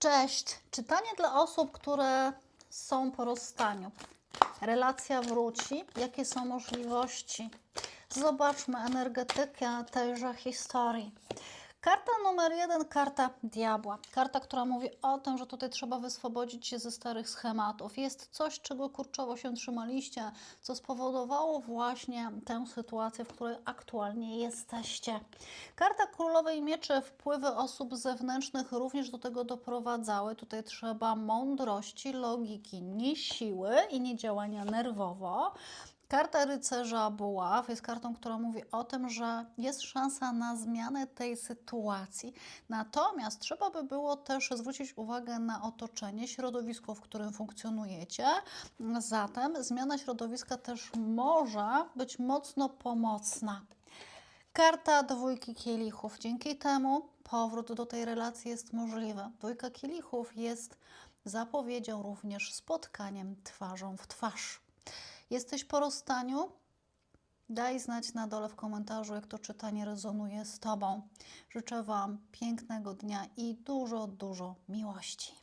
Cześć! Czytanie dla osób, które są po rozstaniu. Relacja wróci. Jakie są możliwości? Zobaczmy energetykę tejże historii. Karta numer jeden, karta diabła. Karta, która mówi o tym, że tutaj trzeba wyswobodzić się ze starych schematów. Jest coś, czego kurczowo się trzymaliście, co spowodowało właśnie tę sytuację, w której aktualnie jesteście. Karta królowej mieczy, wpływy osób zewnętrznych również do tego doprowadzały. Tutaj trzeba mądrości, logiki, nie siły i nie działania nerwowo. Karta rycerza buław jest kartą, która mówi o tym, że jest szansa na zmianę tej sytuacji. Natomiast trzeba by było też zwrócić uwagę na otoczenie, środowisko, w którym funkcjonujecie. Zatem zmiana środowiska też może być mocno pomocna. Karta dwójki kielichów. Dzięki temu powrót do tej relacji jest możliwy. Dwójka kielichów jest zapowiedzią również spotkaniem twarzą w twarz. Jesteś po rozstaniu? Daj znać na dole w komentarzu, jak to czytanie rezonuje z Tobą. Życzę Wam pięknego dnia i dużo, dużo miłości.